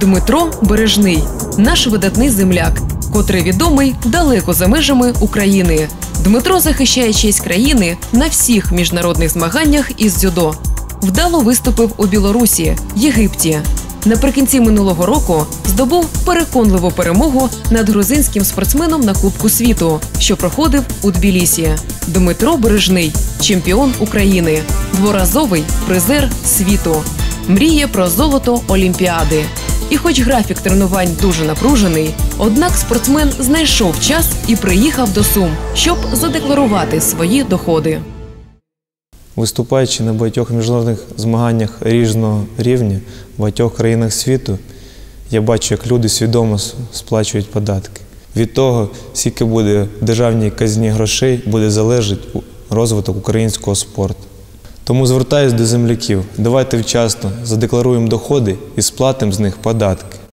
Дмитро Бережний, наш видатний земляк, котрий відомий далеко за межами України. Дмитро захищає честь країни на всіх міжнародних змаганнях із дзюдо. Вдало виступив у Білорусі, Єгипті. Наприкінці минулого року здобув переконливу перемогу над грузинським спортсменом на Кубку світу, що проходив у Тбілісі. Дмитро Бережний, чемпіон України, дворазовий призер світу. Мріє про золото Олімпіади. І хоч графік тренувань дуже напружений, однак спортсмен знайшов час і приїхав до Сум, щоб задекларувати свої доходи. Виступаючи на багатьох міжнародних змаганнях різного рівня в багатьох країнах світу, я бачу, як люди свідомо сплачують податки. Від того, скільки буде в державній казні грошей, буде залежати розвиток українського спорту. Тому звертаюсь до земляків, давайте вчасно задекларуємо доходи і сплатимо з них податки.